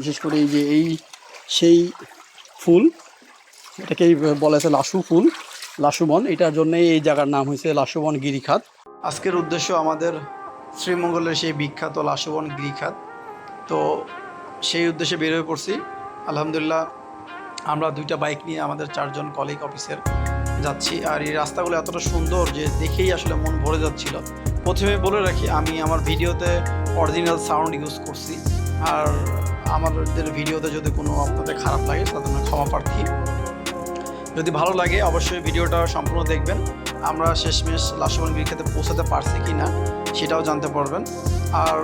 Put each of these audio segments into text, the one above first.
বিশেষ করে এই যে এই সেই ফুল, এটাকেই বলা হয়েছে লাসু ফুল, লাসুবন। এটার জন্যই এই জায়গার নাম হয়েছে লাসুবন গিরিখাত। আজকের উদ্দেশ্য আমাদের শ্রীমঙ্গলের সেই বিখ্যাত লাসুবন গিরিখাত। তো সেই উদ্দেশ্যে বের হয়ে পড়ছি। আলহামদুলিল্লাহ, আমরা দুইটা বাইক নিয়ে আমাদের চারজন কলিগ অফিসের যাচ্ছি। আর এই রাস্তাগুলো এতটা সুন্দর যে দেখেই আসলে মন ভরে যাচ্ছিল। প্রথমে বলে রাখি, আমি আমার ভিডিওতে অরিজিনাল সাউন্ড ইউজ করছি। আর আমাদের ভিডিওতে যদি কোনো আপনাদের খারাপ লাগে তার জন্য ক্ষমা প্রার্থী। যদি ভালো লাগে, অবশ্যই ভিডিওটা সম্পূর্ণ দেখবেন। আমরা শেষমেশ লাশবন গিরিখাতে পৌঁছাতে পারছি কি না সেটাও জানতে পারবেন। আর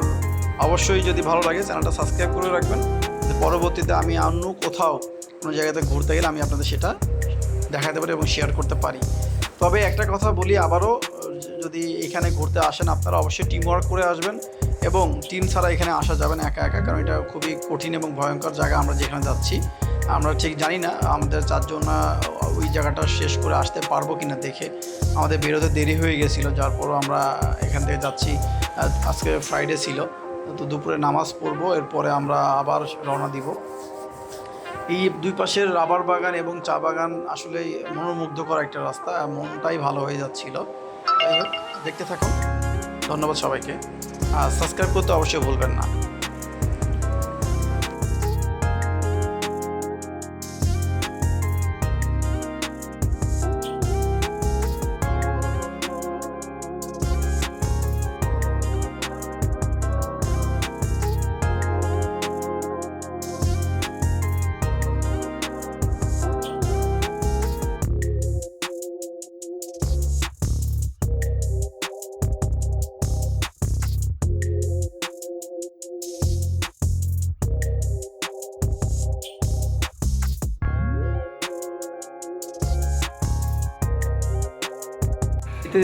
অবশ্যই যদি ভালো লাগে, চ্যানেলটা সাবস্ক্রাইব করে রাখবেন। পরবর্তীতে আমি অন্য কোথাও কোনো জায়গাতে ঘুরতে গেলে আমি আপনাদের সেটা দেখাতে পারি এবং শেয়ার করতে পারি। তবে একটা কথা বলি আবারও, যদি এখানে ঘুরতে আসেন, আপনারা অবশ্যই টিম ওয়ার্ক করে আসবেন। এবং টিম ছাড়া এখানে আসা যাবে না একা একা, কারণ এটা খুবই কঠিন এবং ভয়ঙ্কর জায়গা আমরা যেখানে যাচ্ছি। আমরা ঠিক জানি না আমাদের চারজন ওই জায়গাটা শেষ করে আসতে পারব কিনা দেখে। আমাদের বেরোতে দেরি হয়ে গেছিল, যার পরও আমরা এখান থেকে যাচ্ছি। আজকে ফ্রাইডে ছিল, তো দুপুরে নামাজ পড়ব, এরপরে আমরা আবার রওনা দিব। এই দুই পাশের রাবার বাগান এবং চা বাগান আসলে মনোমুগ্ধকর একটা রাস্তা, মনটাই ভালো হয়ে যাচ্ছিল। দেখতে থাকুন। ধন্যবাদ সবাইকে। আর সাবস্ক্রাইব করতে অবশ্যই ভুলবেন না।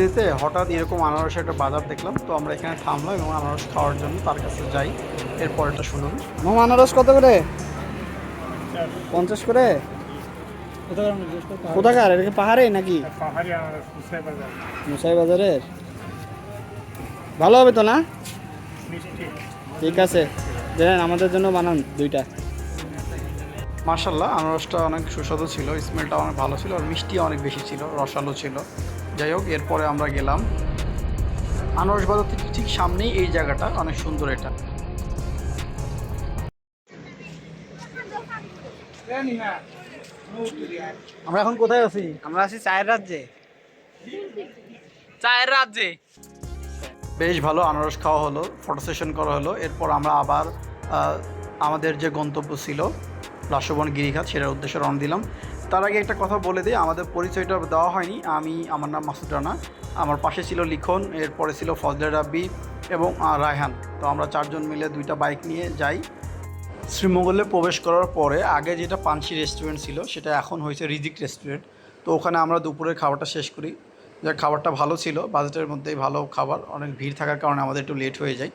যেতে যেতে হঠাৎ এরকম আনারসের একটা বাজার দেখলাম তো আমরা এখানে থামলাম এবং আনারস খাওয়ার জন্য তার কাছে যাই। এরপরটা শুনুন। মামা আনারস কত করে? পঞ্চাশ করে? কোথাকার? এটা পাহাড়ে নাকি? আনারস মুসাই বাজারের। ভালো হবে তো না? ঠিক আছে। দেন আমাদের জন্য বানান দুইটা। মার্শাল্লাহ আনারসটা অনেক সুস্বাদু ছিল স্মেলটা অনেক ভালো ছিল আর মিষ্টি অনেক বেশি ছিল রসালো ছিল। যাই হোক এরপরে আমরা গেলাম আনারস বাজার থেকে ঠিক সামনেই এই জায়গাটা অনেক সুন্দর এটা। আমরা এখন কোথায় আছি? আমরা আছি চায়ের রাজ্যে। চায়ের রাজ্যে। বেশ ভালো আনারস খাওয়া হলো ফটো সেশন করা হলো। এরপর আমরা আবার আহ, আমাদের যে গন্তব্য ছিল লাশবন গিরিঘাট সেটার উদ্দেশ্যে রওনা দিলাম। তার আগে একটা কথা বলে দিই, আমাদের পরিচয়টা দেওয়া হয়নি। আমি, আমার নাম মাসুদ রানা। আমার পাশে ছিল লিখন, এরপরে ছিল ফজলে রাব্বি এবং রায়হান। তো আমরা চারজন মিলে দুইটা বাইক নিয়ে যাই। শ্রীমঙ্গলে প্রবেশ করার পরে আগে যেটা পানসি রেস্টুরেন্ট ছিল, সেটা এখন হয়েছে রিজিক রেস্টুরেন্ট। তো ওখানে আমরা দুপুরের খাবারটা শেষ করি। যার খাবারটা ভালো ছিল, বাজেটের মধ্যেই ভালো খাবার, অনেক ভিড় থাকার কারণে আমাদের একটু লেট হয়ে যায়।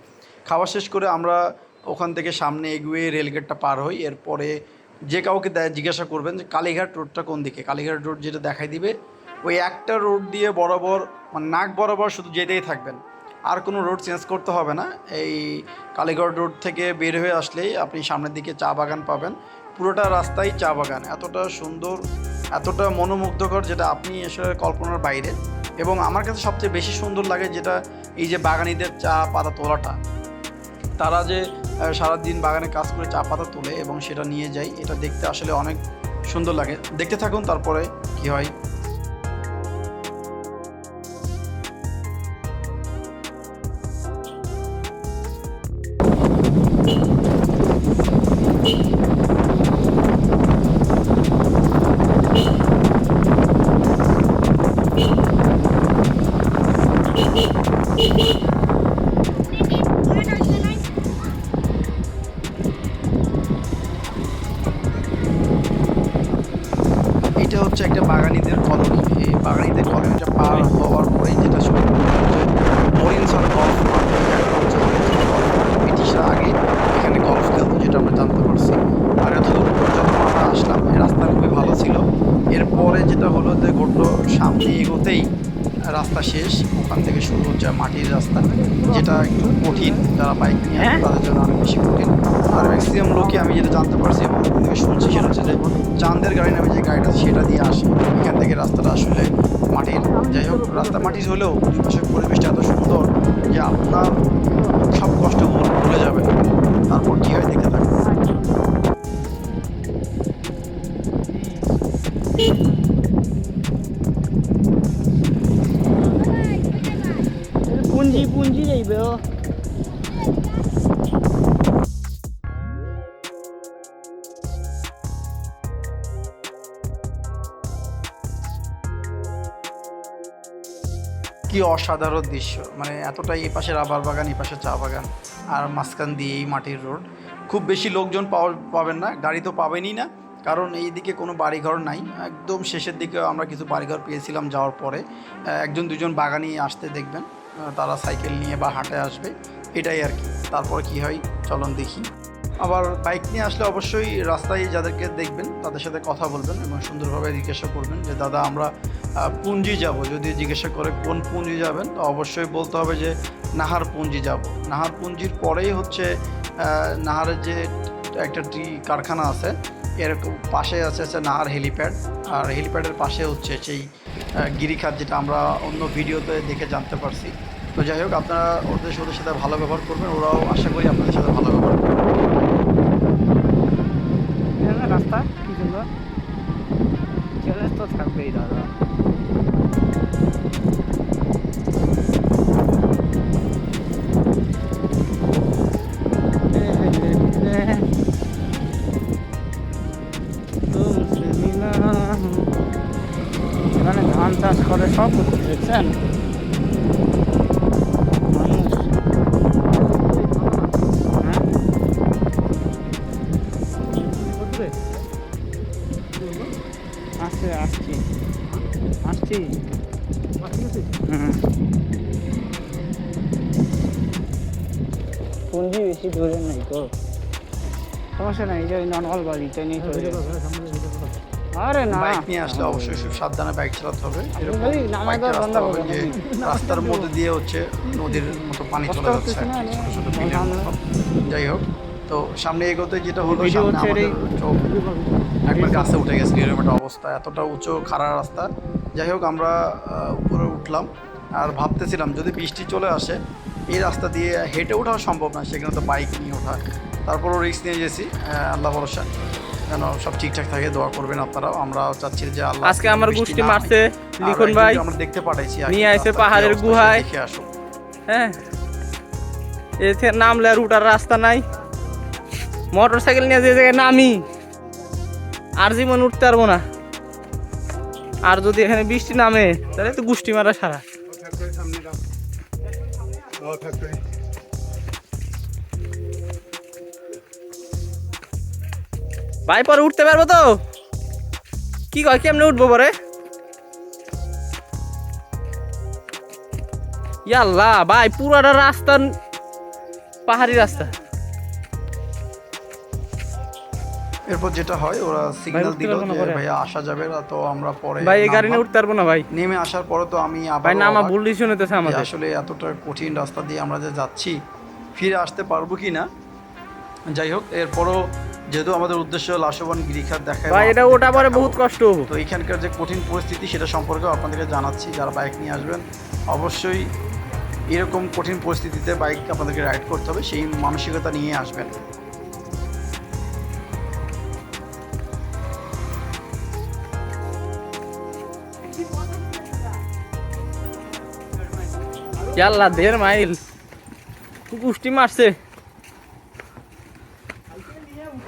খাবার শেষ করে আমরা ওখান থেকে সামনে এগুয়ে রেলগেটটা পার হই। এরপরে যে কাউকে জিজ্ঞাসা করবেন যে কালীঘাট রোডটা কোন দিকে? কালীঘাট রোড যেটা দেখাই দিবে, ওই একটা রোড দিয়ে বরাবর মানে নাক বরাবর শুধু যেতেই থাকবেন। আর কোনো রোড চেঞ্জ করতে হবে না। এই কালীগড় রোড থেকে বের হয়ে আসলেই আপনি সামনের দিকে চা বাগান পাবেন। পুরোটা রাস্তাই চা বাগান। এতটা সুন্দর, এতটা মনোমুগ্ধকর যেটা আপনি আসলে কল্পনার বাইরে। এবং আমার কাছে সবচেয়ে বেশি সুন্দর লাগে যেটা এই যে বাগানিদের চা পাতা তোলাটা। তারা যে সারাদিন বাগানে কাজ করে চা পাতা তোলে এবং সেটা নিয়ে যায়, এটা দেখতে আসলে অনেক সুন্দর লাগে। দেখতে থাকুন, তারপরে কি হয়? যেটা হলো যে ঘটলো সামনে এগোতেই রাস্তা শেষ ওখান থেকে শুরু হচ্ছে মাটির রাস্তা যেটা একটু কঠিন যারা বাইক নিয়ে আসে তাদের জন্য অনেক বেশি কঠিন। আর ম্যাক্সিমাম লোকই আমি যেটা জানতে পারছি এবং থেকে শুনছি সেটা হচ্ছে যে চাঁদের গাড়ি নামে যে গাড়িটা আছে সেটা দিয়ে আসে। এখান থেকে রাস্তাটা আসলে মাটির। যাই হোক রাস্তা মাটির হলেও দুই পাশের পরিবেশটা এত সুন্দর যে আপনার সব কষ্ট ভুলে যাবে তারপর কী হয় কি অসাধারণ দৃশ্য। মানে এতটাই এই পাশে রাবার বাগান এই পাশে চা বাগান আর মাঝখান দিয়ে এই মাটির রোড। খুব বেশি লোকজন পাওয়া, পাবেন না, গাড়ি তো পাবেনই না, কারণ এই দিকে কোনো বাড়িঘর নাই। একদম শেষের দিকে আমরা কিছু বাড়িঘর পেয়েছিলাম যাওয়ার পরে। একজন, দুজন বাগানি আসতে দেখবেন তারা সাইকেল নিয়ে বা হাঁটে আসবে, এটাই আর কি। তারপর কি হয়, চলন দেখি। আবার বাইক নিয়ে আসলে অবশ্যই রাস্তায় যাদেরকে দেখবেন, তাদের সাথে কথা বলবেন এবং সুন্দরভাবে জিজ্ঞাসা করবেন যে, দাদা, আমরা পুঞ্জি যাব। যদি জিজ্ঞাসা করে কোন পুঞ্জি যাবেন, তো অবশ্যই বলতে হবে যে নাহার পুঞ্জি যাব। নাহার পুঞ্জির পরেই হচ্ছে নাহারের যে একটা টি কারখানা আছে এরকম পাশে আছে হচ্ছে নাহার হেলিপ্যাড। আর হেলিপ্যাডের পাশে হচ্ছে সেই গিরিখাত যেটা আমরা অন্য ভিডিওতে দেখে জানতে পারছি। তো যাই হোক, আপনারা ওদের ওদের সাথে ভালো ব্যবহার করবেন। ওরাও আশা করি আপনাদের সাথে ভালো ব্যবহার করবে। রাস্তা, কি সুন্দর চ্যালেঞ্জ তো থাকবেই দাদা। পুঞ্জি বেশি দূরে নাই তো। সমস্যা নাই যে নর্মাল বাড়ি নিয়ে চলে যাব। আরে না। বাইক নিয়ে আসলে অবশ্যই খুব সাবধানে বাইক চালাতে হবে। যে রাস্তার মধ্যে দিয়ে হচ্ছে নদীর মতো পানি চলে যাচ্ছে। হচ্ছে না, আর কি, না, ছোট ছোট বিলের মতো। যাই হোক তো সামনে এগোতে যেটা হলো ভিডিও সামনে আমাদের চোখ একবার গাছে উঠে গেছে এরকম একটা অবস্থা। এতটা উঁচু খাড়া রাস্তা। যাই হোক আমরা উপরে উঠলাম। আর ভাবতেছিলাম যদি বৃষ্টি চলে আসে এই রাস্তা দিয়ে হেঁটে ওঠা সম্ভব না সেখানে তো বাইক নিয়ে ওঠা। তারপরও রিস্ক নিয়ে গেছি আল্লাহ ভরসা। যেন সব ঠিকঠাক থাকে দোয়া করবেন আপনারাও আমরা চাচ্ছি যে আল্লাহ আজকে আমার গোষ্ঠী মারছে। লিখন ভাই। আমরা দেখতে পাঠাইছি নিয়ে আইছে পাহাড়ের গুহায়। দেখে আসো। হ্যাঁ। এতে নামলে আর উঠার রাস্তা নাই। মোটর সাইকেল নিয়ে যে জায়গায় নামি আর জীবন উঠতে পারব না। আর যদি এখানে বৃষ্টি নামে তাহলে তো গুষ্টি মারা সারা। ভাই পরে উঠতে পারব তো? কি কয়, কেমনে উঠবো পরে? ইয়াল্লা, ভাই, পুরোটা রাস্তা, পাহাড়ি রাস্তা। এরপর যেটা হয় ওরা সিগন্যাল দিল যে? ভাইয়া আসা যাবে না। তো আমরা পরে ভাই এই গাড়ি নিয়ে উঠতে পারব না ভাই। নেমে আসার পরে তো আমি আবার ভাই না আমার ভুল ডিসিশন আমাদের। আসলে এতটা কঠিন রাস্তা দিয়ে আমরা যে যাচ্ছি ফিরে আসতে পারব কি না? যাই হোক এরপরও যেহেতু আমাদের উদ্দেশ্য লাশবান গিরিখাত দেখা ভাই এটা ওটা পরে বহুত কষ্ট। তো এখানকার যে কঠিন পরিস্থিতি সেটা সম্পর্কেও আপনাদেরকে জানাচ্ছি। যারা বাইক নিয়ে আসবেন অবশ্যই এরকম কঠিন পরিস্থিতিতে বাইক আপনাদেরকে রাইড করতে হবে। সেই মানসিকতা নিয়ে আসবেন। ইয়াল্লা দেড় মাইল। পুষ্টি মারছে।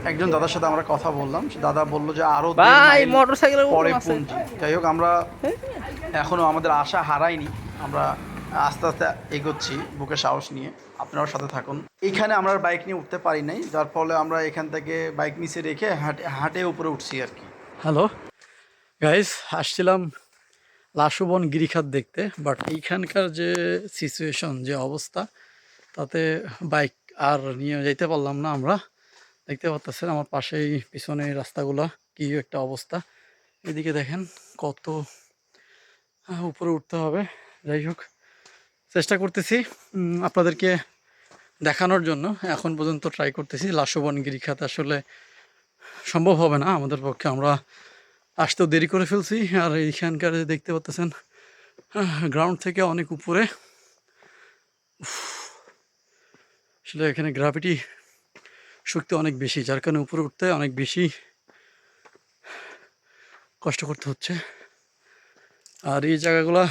একজন দাদার সাথে আমরা কথা বললাম। সে দাদা বলল যে আরও ভাই মাইল মোটর সাইকেল পরে পুঞ্জি। যাই হোক আমরা এখনও আমাদের আশা হারাইনি। আমরা আস্তে আস্তে এগোচ্ছি বুকে সাহস নিয়ে। আপনারাও সাথে থাকুন। এইখানে আমরা বাইক নিয়ে উঠতে পারি নাই। যার ফলে আমরা এখান থেকে বাইক নিচে রেখে হাটে হাঁটে উপরে উঠছি আর কি। হ্যালো গাইস আসছিলাম লাশুবন গিরিখাত দেখতে বাট এইখানকার যে সিচুয়েশন যে অবস্থা, তাতে বাইক আর নিয়ে যেতে পারলাম না আমরা। দেখতে পাচ্ছেন আমার পাশেই পিছনে রাস্তাগুলা কি একটা অবস্থা। এদিকে দেখেন কত উপরে উঠতে হবে। যাই হোক, চেষ্টা করতেছি আপনাদেরকে দেখানোর জন্য। এখন পর্যন্ত ট্রাই করতেছি। লাশবন গিরিখাত আসলে সম্ভব হবে না আমাদের পক্ষে। আমরা আসতেও দেরি করে ফেলছি, আর এইখানকার দেখতে পাচ্ছেন গ্রাউন্ড থেকে অনেক উপরে। আসলে এখানে গ্রাভিটি শক্তি অনেক বেশি, যার কারণে উপরে উঠতে অনেক বেশি কষ্ট করতে হচ্ছে। আর এই জায়গাগুলা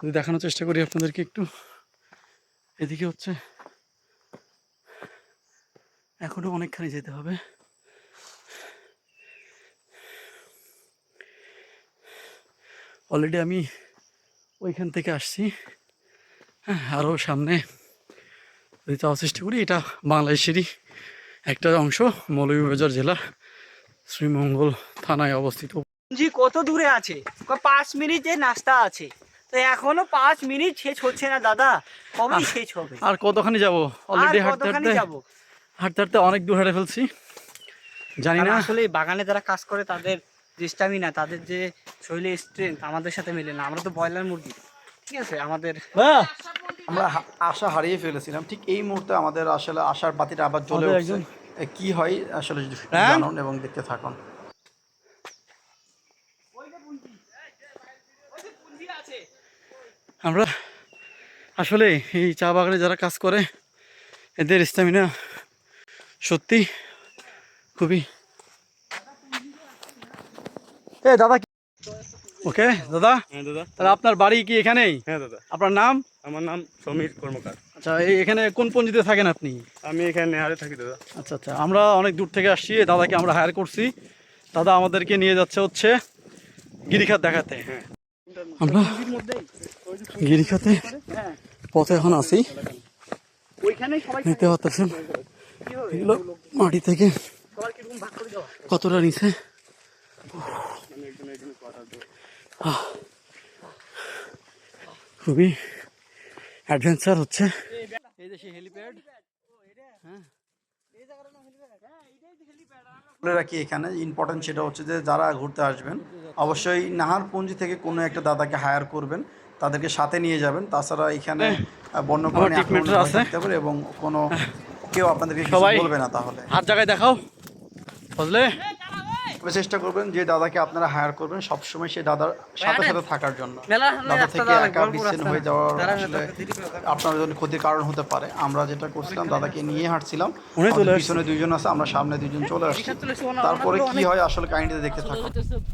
যদি দেখানোর চেষ্টা করি আপনাদেরকে একটু, এদিকে হচ্ছে, এখনও অনেকখানি যেতে হবে। অলরেডি আমি ওইখান থেকে আসছি। হ্যাঁ আরও সামনে যদি যাওয়ার চেষ্টা করি এটা বাংলাদেশেরই একটা অংশ মৌলভীবাজার জেলা শ্রীমঙ্গল থানায় অবস্থিত। জি কত দূরে আছে? পাঁচ মিনিটের নাস্তা আছে। তো এখনও পাঁচ মিনিট শেষ হচ্ছে না দাদা। কবে শেষ হবে? আর কতখানি যাব? অলরেডি হাঁটতে হাঁটতে যাব? হাঁটতে হাঁটতে অনেক দূর হেঁটে ফেলছি। জানি না। আসলে বাগানে যারা কাজ করে তাদের যে স্ট্যামিনা তাদের যে শরীরের স্ট্রেংথ আমাদের সাথে মেলে না। আমরা তো ব্রয়লার মুরগি ঠিক আছে? আমাদের আমরা আশা হারিয়ে ফেলেছিলাম। ঠিক এই মুহূর্তে আমাদের আসলে আশার বাতিটা আবার চলে উঠছে। একজন- কি হয় আসলে যদি হ্যাঁ? জানুন এবং দেখতে থাকুন। আমরা আসলে এই চা বাগানে যারা কাজ করে এদের স্ট্যামিনা সত্যি খুবই এ দাদা ওকে দাদা? হ্যাঁ দাদা। তাহলে আপনার বাড়ি কি এখানেই? হ্যাঁ দাদা। আপনার নাম? আমার নাম সমীর কর্মকার। আচ্ছা এই এখানে কোন পঞ্জিতে থাকেন আপনি? আমি এখানে নেহারে থাকি দাদা। আচ্ছা আচ্ছা আমরা অনেক দূর থেকে আসছি দাদাকে আমরা হায়ার করছি। দাদা আমাদেরকে নিয়ে যাচ্ছে হচ্ছে গিরিখাত দেখাতে। আমরা গিরিখাতে পথে এখন আছি। ওইখানে সবাই দেখতে পাচ্ছেন? এগুলো মাটি থেকে কতটা নিচে? খুবই অ্যাডভেঞ্চার হচ্ছে। এই দেশে হেলিপ্যাড বলে রাখি এখানে ইম্পর্টেন্ট সেটা হচ্ছে যে যারা ঘুরতে আসবেন অবশ্যই নাহারপুঞ্জি থেকে কোনো একটা দাদাকে হায়ার করবেন তাদেরকে সাথে নিয়ে যাবেন। তাছাড়া এখানে বন্যপ্রাণী আক্রমণের ভয় আছে। পারে এবং কোনো কেউ আপনাদেরকে সবাই- বলবে না তাহলে। হাত জায়গায় দেখাও। বুঝলে চেষ্টা করবেন যে দাদাকে আপনারা হায়ার করবেন সবসময় সেই দাদার সাথে সাথে থাকার জন্য। দাদা থেকে একা বিচ্ছিন্ন হয়ে যাওয়ার আসলে আপনার জন্য ক্ষতির কারণ হতে পারে। আমরা যেটা করছিলাম দাদাকে নিয়ে হাঁটছিলাম। পিছনে দুইজন আছে আমরা সামনে দুইজন চলে আসছি। তারপরে কি হয় আসলে কাহিনীতে দেখতে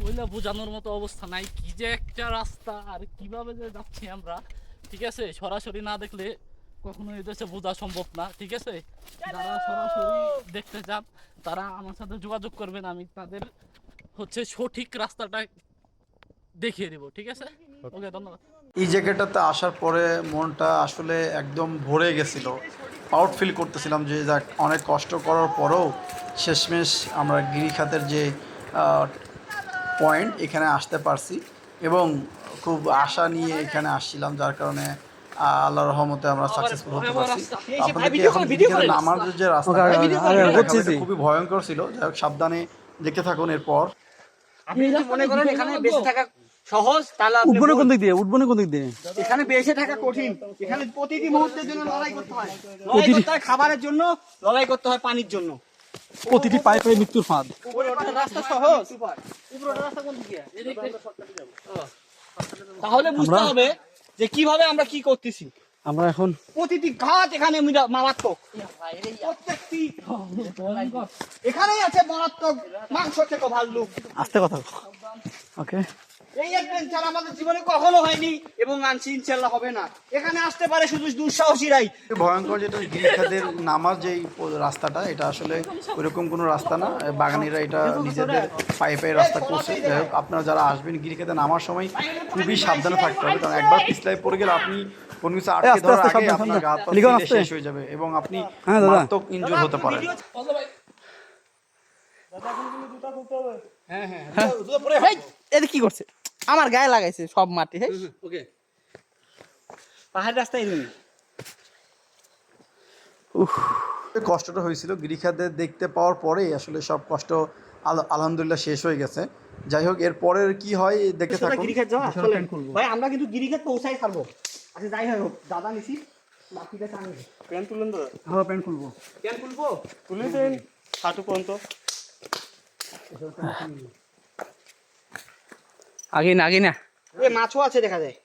বইলা বোঝানোর মতো অবস্থা নাই। কি যে একটা রাস্তা আর কীভাবে যে যাচ্ছি আমরা ঠিক আছে? সরাসরি না দেখলে কখনো এদেশে বোঝা সম্ভব না ঠিক আছে? যারা সরাসরি দেখতে চান তারা আমার সাথে যোগাযোগ করবেন আমি তাদের হচ্ছে সঠিক রাস্তাটা দেখিয়ে দেবো ঠিক আছে? ওকে ধন্যবাদ। এই জায়গাটাতে আসার পরে মনটা আসলে একদম ভরে গেছিল। প্রাউড ফিল করতেছিলাম যে যাক অনেক কষ্ট করার পরেও শেষমেশ আমরা গিরিখাতের যে পয়েন্ট এখানে আসতে পারছি। এবং খুব আশা নিয়ে এখানে আসছিলাম যার কারণে আল্লাহর রহমতে আমরা সাকসেসফুল হতে পারছি। আপনাদেরকে এখন গিরিখাতে যে রাস্তা খুবই ভয়ঙ্কর ছিল। যাই হোক সাবধানে দেখতে থাকুন এরপর। আপনি যদি মনে করেন এখানে বেঁচে থাকা সহজ তাহলে আপনি উঠবো কোন দিক দিয়ে? উঠবো কোন দিক দিয়ে? এখানে বেঁচে থাকা কঠিন। এখানে প্রতিটি মুহূর্তের জন্য লড়াই করতে হয়। লড়াই করতে হয় খাবারের জন্য লড়াই করতে হয় পানির জন্য। প্রতিটি পায়ে পায়ে মৃত্যুর ফাঁদ। রাস্তা সহজ। উপরে রাস্তা কোন দিকে? তাহলে বুঝতে হবে যে কীভাবে আমরা কি করতেছি? আমরা এখন প্রতিটি ঘাট এখানে মারাত্মক। প্রত্যেকটি এখানেই আছে মারাত্মক মাংস থেকে ভাল্লুক। আসতে কথা ওকে এই অ্যাডভেঞ্চার আমাদের জীবনে কখনো হয়নি এবং আনছি ইনশাল্লাহ হবে না। এখানে আসতে পারে শুধু দুঃসাহসীরাই। ভয়ঙ্কর যেটা গিরিখাদের নামার যেই রাস্তাটা এটা আসলে ওইরকম কোনো রাস্তা না। বাগানিরা এটা নিজেদের পায়ে পায়ে রাস্তা করছে। যাই হোক আপনারা যারা আসবেন গিরিখাতে নামার সময় খুবই সাবধানে থাকতে হবে। কারণ একবার পিছলাই পড়ে গেলে আপনি কোনো কিছু আটকে ধরার আগে আপনার। হাত পা। শেষ হয়ে যাবে এবং আপনি হ্যাঁ, দাদা। মারাত্মক ইনজুর হতে পারেন। এটা কি করছে? আমার গায়ে লাগাইছে সব মাটি হ্যাঁ ওকে। পাহাড় রাস্তায় এরুনি কষ্টটা হয়েছিল। গিরিখাদের দেখতে পাওয়ার পরেই আসলে সব কষ্ট আলহামদুলিল্লাহ শেষ হয়ে গেছে। যাই হোক এর পরের কি হয় দেখে সোজা থাকুন। গিরিখাত যাওয়া বিশাল চলেন প্যান্ট খুলবো। ভাই আমরা কিন্তু গিরিখাত পৌঁছাই ছাড়বো। আচ্ছা যাই হোক দাদা নিছি বাকিটা টানি। প্যান্ট তুলেন দাদা হ্যাঁ প্যান্ট খুলবো। কেন খুলবো? তুলে দেন হাঁটু পর্যন্ত। আগে না আগে না। এ মাছও আছে দেখা যায়।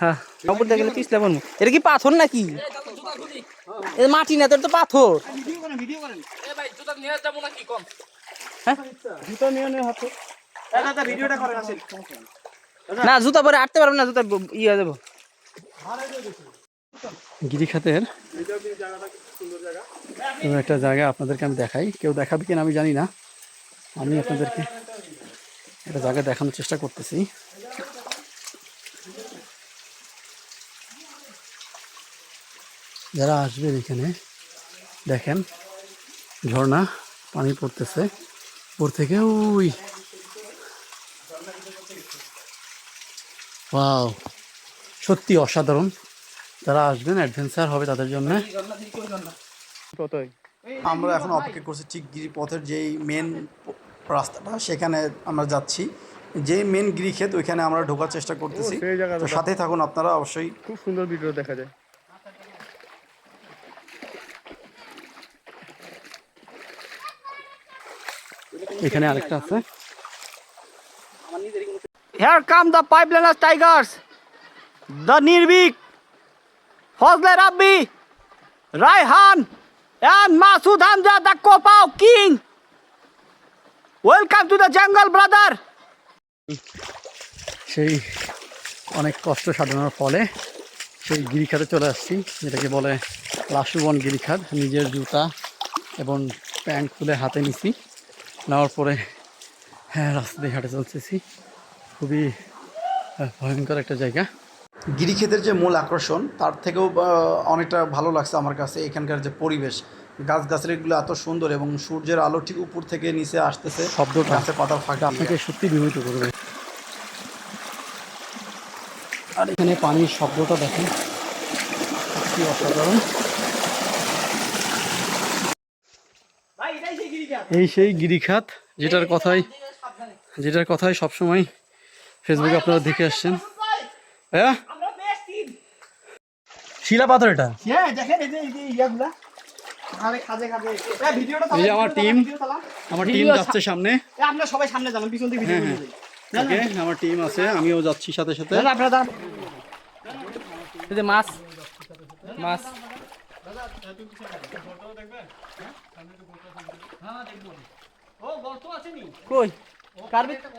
হ্যাঁ এটা কি পাথর নাকি? মাটি না তোর তো পাথর। ভিডিও করেন ভিডিও করেন। এ ভাই জুতা নিয়ে যাব নাকি কম? জুতা নিয়ে নে হাতে। এ দাদা ভিডিওটা করেন আসেন। না জুতা পরে আটতে পারব না জুতা ইয়ে হয়ে যাব গিরিখাতের একটা জায়গা আপনাদেরকে আমি দেখাই। কেউ দেখাবে কিনা আমি জানি না। আমি আপনাদেরকে একটা জায়গা দেখানোর চেষ্টা করতেছি। যারা আসবেন এখানে, দেখেন ঝর্ণা, পানি পড়তেছে। উপর থেকে ওই। ওয়াও, সত্যি অসাধারণ। যারা আসবেন, অ্যাডভেঞ্চার হবে তাদের জন্য। আমরা এখন অপেক্ষা করছি ঠিক গিরিপথের যেই মেন রাস্তাটা সেখানে আমরা যাচ্ছি যে মেন গিরিক্ষেত ওইখানে আমরা ঢোকার চেষ্টা করতেছি তো সাথেই থাকুন আপনারা অবশ্যই খুব সুন্দর ভিডিও দেখা যায় এখানে আরেকটা আছে Here come the pipeliners tigers, the Nirvik, Fazle Rabbi, Raihan, and Masood Hamza, the Kopau King. Welcome to the jungle, brother সেই অনেক কষ্ট সাধনার ফলে সেই গিরিখাতে চলে আসছি যেটাকে বলে লাসুবন গিরিখাত। নিজের জুতা এবং প্যান্ট খুলে হাতে নিছি। নেওয়ার পরে হ্যাঁ রাস্তা দিয়ে হাঁটে চলতেছি। খুবই ভয়ঙ্কর একটা জায়গা। গিরিক্ষেতের যে মূল আকর্ষণ তার থেকেও অনেকটা ভালো লাগছে আমার কাছে। এখানকার যে পরিবেশ গাছগাছালিগুলো এত সুন্দর এবং সূর্যের আলো ঠিক উপর থেকে নিচে আসতেছে শব্দটা গাছে পাতার ফাঁকা আপনাকে সত্যি বিভূত করবে আর এখানে পানির শব্দটা দেখেন কি অসাধারণ। এই সেই গিরিখাত যেটার কথাই যেটার কথাই সবসময় ফেসবুকে আপনারা দেখে আসছেন। হ্যাঁ? শিলা পাথর এটা? হ্যাঁ দেখেন এই যে এই যে ইয়াগুলা। এই আমার টিম যাচ্ছে সামনে। আপনারা সবাই সামনে যাবেন পিছন থেকে ভিডিও হ্যাঁ, ওকে আমার টিম আছে আমিও যাচ্ছি সাথে সাথে। আপনারা দাঁড়ান। এই যে মাছ। মাছ। ও গর্ত আছে নি কই? কার ভিতরে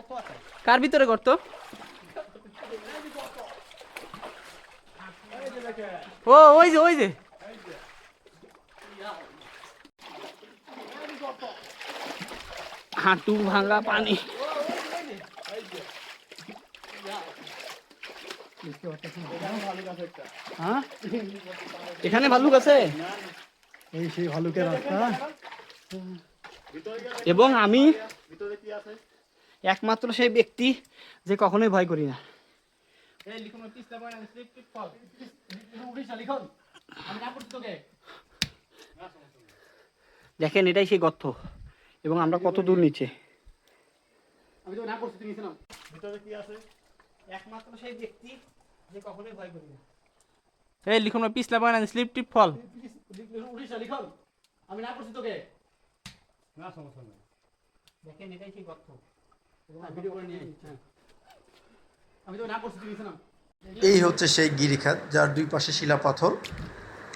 কার ভিতরে গর্ত? ও ওই যে ওই যে। হাঁটু ভাঙা পানি। হ্যাঁ? এখানে ভালুক আছে? এই সেই ভালুকের রাস্তা। এবং আমি একমাত্র সেই ব্যক্তি যে কখনোই ভয় করি না। দেখেন এটাই সেই গর্ত। এবং আমরা কত দূর নিচে? একমাত্র সেই ব্যক্তি যে কখনোই ভয় করি না। এই লিখুন না পিছলা বানা স্লিপ টিপ ফল। আমি না করছি তোকে। দেখেন এটাই সেই গর্ত আমি তো না করছি নিচে এই হচ্ছে সেই গিরিখাত যার দুই পাশে শিলা পাথর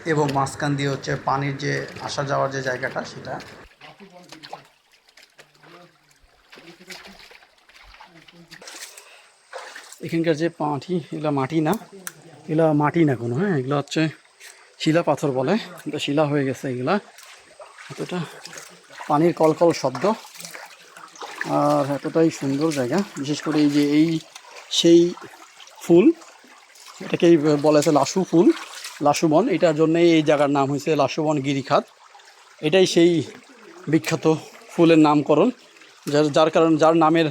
এবং মাঝখান দিয়ে হচ্ছে পানির যে আসা যাওয়ার যে জায়গাটা সেটা। এখানকার যে মাটি, এগুলো মাটি না। এগুলো মাটি না কোনো হ্যাঁ? এগুলো হচ্ছে শিলা পাথর বলে। শিলা হয়ে গেছে এগুলা। এতটা পানির কলকল শব্দ। আর এতটাই সুন্দর জায়গা। বিশেষ করে এই যে এই সেই ফুল, এটাকেই বলা হয়েছে লাসু ফুল, লাসুবন। এটার জন্যই এই জায়গার নাম হয়েছে লাসুবন গিরিখাত। এটাই সেই বিখ্যাত ফুলের নামকরণ। যার যার কারণ, যার নামের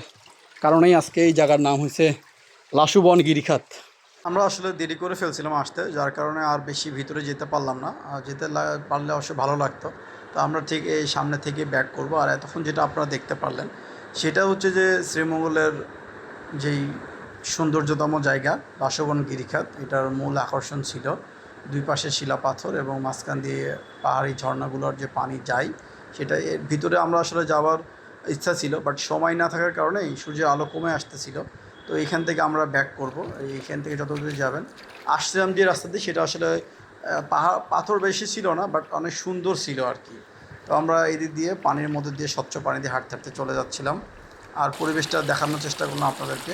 কারণেই আজকে এই জায়গার নাম হয়েছে লাসুবন গিরিখাত। আমরা আসলে দেরি করে ফেলছিলাম আসতে, যার কারণে আর বেশি ভিতরে যেতে পারলাম না। যেতে পারলে অবশ্যই ভালো লাগতো। তো আমরা ঠিক এই সামনে থেকে ব্যাক করব। আর এতক্ষণ যেটা আপনারা দেখতে পারলেন, সেটা হচ্ছে যে শ্রীমঙ্গলের যেই সৌন্দর্যতম জায়গা বাসবন গিরিখাত, এটার মূল আকর্ষণ ছিল দুই পাশে শিলা পাথর এবং মাঝখান দিয়ে পাহাড়ি ঝর্ণাগুলোর যে পানি যায়, সেটা এর ভিতরে আমরা আসলে যাওয়ার ইচ্ছা ছিল বাট সময় না থাকার কারণে সূর্যের আলো কমে আসতেছিল। তো এইখান থেকে আমরা ব্যাক করব। এইখান থেকে যত দূরে যাবেন। আসছিলাম যে রাস্তা দিয়ে, সেটা আসলে পাহাড় পাথর বেশি ছিল না বাট অনেক সুন্দর ছিল আর কি। তো আমরা এদিক দিয়ে পানির মধ্যে দিয়ে, স্বচ্ছ পানি দিয়ে হাঁটতে হাঁটতে চলে যাচ্ছিলাম। আর পরিবেশটা দেখানোর চেষ্টা করলাম আপনাদেরকে।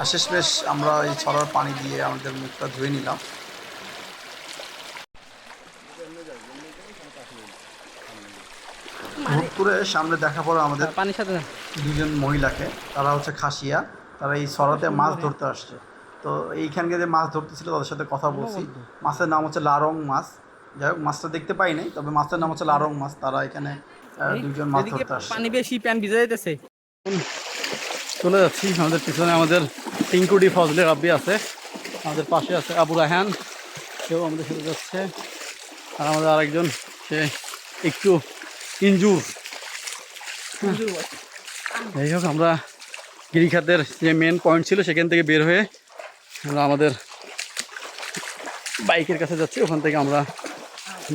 আর শেষমেশ আমরা এই ছড়ার পানি দিয়ে আমাদের মুখটা ধুয়ে নিলাম। হুট সামনে দেখা পড়ে আমাদের পানির সাথে দুজন মহিলাকে। তারা হচ্ছে খাসিয়া। তারা এই সরাতে মাছ ধরতে আসছে। তো এইখানকে যে মাছ ধরতেছিল তাদের সাথে কথা বলছি। মাছের নাম হচ্ছে লারং মাছ। যাই হোক মাছটা দেখতে পাই নাই তবে মাছের নাম হচ্ছে লারং মাছ। তারা এখানে দুজন মাছ ধরতে আসছে। পানি বেশি প্যান ভিজে যাইতেছে। চলে যাচ্ছি। আমাদের পিছনে আমাদের টিঙ্কুডি ফজলের আব্বি আছে। আমাদের পাশে আছে আবু রাহান সেও আমাদের সাথে যাচ্ছে। আর আমাদের আরেকজন সে একটু ইনজুর যাই হোক আমরা গিরিখাতের যে মেন পয়েন্ট ছিল সেখান থেকে বের হয়ে আমরা আমাদের বাইকের কাছে যাচ্ছি। ওখান থেকে আমরা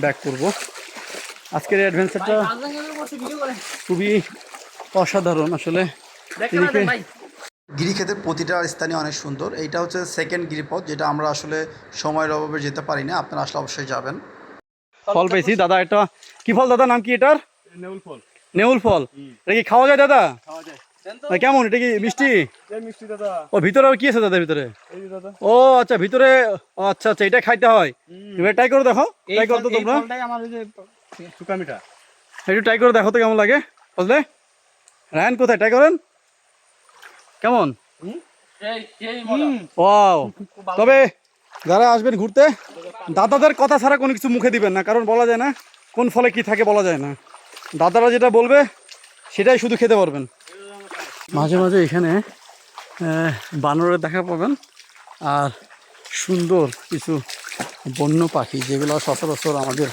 ব্যাক করব। আজকের এই অ্যাডভেঞ্চারটা খুবই অসাধারণ। আসলে গিরিখাতের প্রতিটা স্থানই অনেক সুন্দর। এইটা হচ্ছে সেকেন্ড গিরিপথ যেটা আমরা আসলে সময়ের অভাবে যেতে পারি না। আপনারা আসলে অবশ্যই যাবেন। ফল পেয়েছি। দাদা এটা কি ফল? দাদা নাম কি এটার? নেউল ফল। নেউল ফল? এটা কি খাওয়া যায় দাদা? খাওয়া যায়। না, কেমন? এটা কি মিষ্টি? এই মিষ্টি দাদা। ও ভিতরে আর কি আছে দাদা ভিতরে? এই যে দাদা। ও আচ্ছা ভিতরে আচ্ছা আচ্ছা এটা খাইতে হয়। এবার ট্রাই করে দেখো। ট্রাই করো তো তোমরা। একটু ট্রাই করে দেখো তো কেমন লাগে। বুঝলে রায়ন কোথায়? ট্রাই করেন। কেমন? এই এই ওয়াও। তবে যারা আসবেন ঘুরতে দাদাদের কথা ছাড়া কোনো কিছু মুখে দিবেন না কারণ বলা যায় না কোন ফলে কি থাকে বলা যায় না। দাদারা যেটা বলবে, সেটাই শুধু খেতে পারবেন। মাঝে মাঝে এখানে বানরের দেখা পাবেন, আর সুন্দর কিছু বন্য পাখি, যেগুলো সচরাচর আমাদের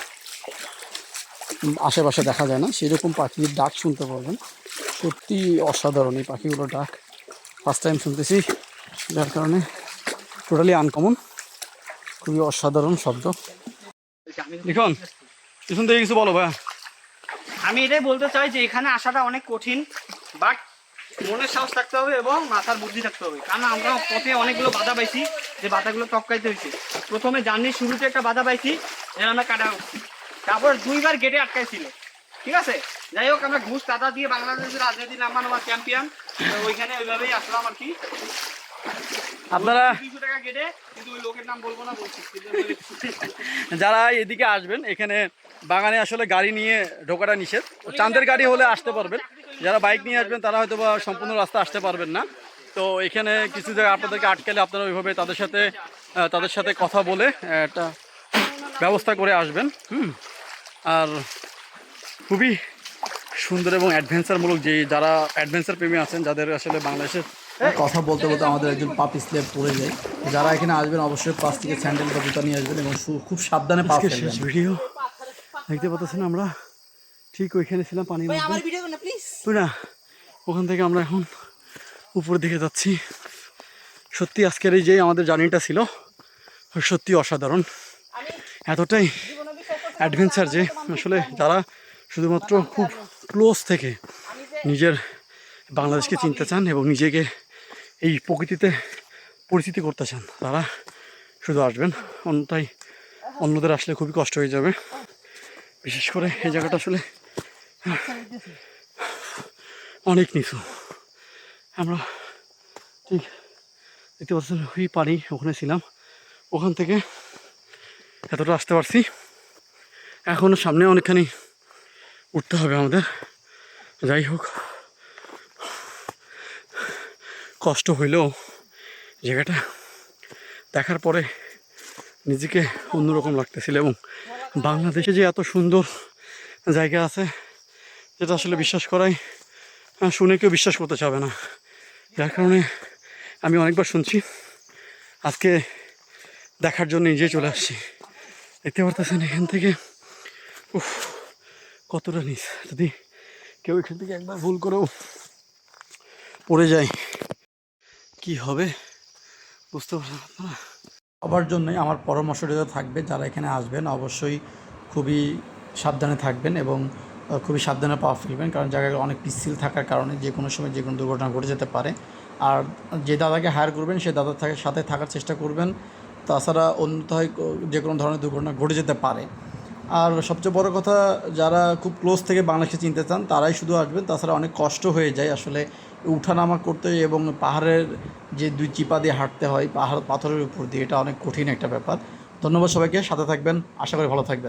আশেপাশে দেখা যায় না, সেরকম পাখির ডাক শুনতে পারবেন। সত্যি অসাধারণ এই পাখিগুলোর ডাক। ফার্স্ট টাইম শুনতেছি, যার কারণে টোটালি আনকমন খুবই অসাধারণ শব্দ। লিখন, পিছন থেকে কিছু বলো ভাই আমি এটাই বলতে চাই যে এখানে আসাটা অনেক কঠিন বাট মনের সাহস থাকতে হবে এবং মাথার বুদ্ধি থাকতে হবে। কারণ আমরা পথে অনেকগুলো বাধা পাইছি, যে বাধাগুলো টপকাইতে হয়েছে। প্রথমে জার্নির শুরুতে একটা বাধা পাইছি এর আমরা কাটা তারপর দুইবার গেটে আটকাইছিল। ঠিক আছে? যাই হোক, আমরা ঘুষ টাকা দিয়ে বাংলাদেশের রাজনীতি নাম্বার নাম্বার চ্যাম্পিয়ন ওইখানে ওইভাবেই আসলাম আর কি। আপনারা যারা এদিকে আসবেন এখানে বাগানে আসলে গাড়ি নিয়ে ঢোকাটা নিষেধ। চাঁদের গাড়ি হলে আসতে পারবেন। যারা বাইক নিয়ে আসবেন তারা হয়তো বা সম্পূর্ণ রাস্তা আসতে পারবেন না। তো এখানে কিছু জায়গায় আপনাদেরকে আটকালে আপনারা ওইভাবে তাদের সাথে তাদের সাথে কথা বলে একটা ব্যবস্থা করে আসবেন। হুম। আর খুবই সুন্দর এবং অ্যাডভেঞ্চারমূলক যে যারা অ্যাডভেঞ্চার প্রেমী আছেন যাদের আসলে বাংলাদেশের কথা বলতে বলতে আমাদের একজন পা পিছলে পড়ে যায়। যারা এখানে আসবেন অবশ্যই পাশ থেকে স্যান্ডেল বা জুতা নিয়ে আসবেন এবং খুব সাবধানে পা শেষ ভিডিও দেখতে পাচ্ছেন আমরা? ঠিক ওইখানে ছিলাম পানির মধ্যে। না তুই না ওখান থেকে আমরা এখন উপরের দিকে যাচ্ছি। সত্যি আজকের এই যে আমাদের জার্নিটা ছিল সত্যি অসাধারণ। এতটাই অ্যাডভেঞ্চার যে আসলে যারা শুধুমাত্র খুব ক্লোজ থেকে নিজের বাংলাদেশকে চিনতে চান এবং নিজেকে এই প্রকৃতিতে পরিচিতি করতে চান, তারা শুধু আসবেন অন্যটাই অন্যদের আসলে খুবই কষ্ট হয়ে যাবে। বিশেষ করে এই জায়গাটা আসলে অনেক নিচু। আমরা ঠিক দেখতে পাচ্ছেন, ওই পানি ওখানে ছিলাম। ওখান থেকে এতটা আসতে পারছি। এখনও সামনে অনেকখানি উঠতে হবে আমাদের। যাই হোক। কষ্ট হইলেও জায়গাটা দেখার পরে নিজেকে অন্যরকম লাগতেছিল এবং বাংলাদেশে যে এত সুন্দর জায়গা আছে, যেটা আসলে বিশ্বাস করাই শুনে কেউ বিশ্বাস করতে চাবে না। যার কারণে আমি অনেকবার শুনছি, আজকে দেখার জন্য নিজে চলে আসছি। দেখতে পারতেছেন এখান থেকে, উফ, কতটা নিচ। যদি কেউ এখান থেকে একবার ভুল করেও পড়ে যায় কি হবে? বুঝতে পারলাম না। সবার জন্যই আমার পরামর্শটা থাকবে, যারা এখানে আসবেন অবশ্যই খুবই সাবধানে থাকবেন এবং খুবই সাবধানে পা ফেলবেন, কারণ জায়গাগুলো অনেক পিচ্ছিল থাকার কারণে যে কোনো সময় যে কোনো দুর্ঘটনা ঘটে যেতে পারে। আর যে দাদাকে হায়ার করবেন, সে দাদার সাথে থাকার চেষ্টা করবেন। তাছাড়া অন্যথায় যে কোনো ধরনের দুর্ঘটনা ঘটে যেতে পারে। আর সবচেয়ে বড় কথা, যারা খুব ক্লোজ থেকে বাংলাদেশে চিনতে চান, তারাই শুধু আসবেন। তাছাড়া অনেক কষ্ট হয়ে যায় আসলে, উঠানামা করতে এবং পাহাড়ের যে দুই চিপা দিয়ে হাঁটতে হয় পাহাড় পাথরের উপর দিয়ে, এটা অনেক কঠিন একটা ব্যাপার। ধন্যবাদ সবাইকে, সাথে থাকবেন, আশা করি ভালো থাকবেন।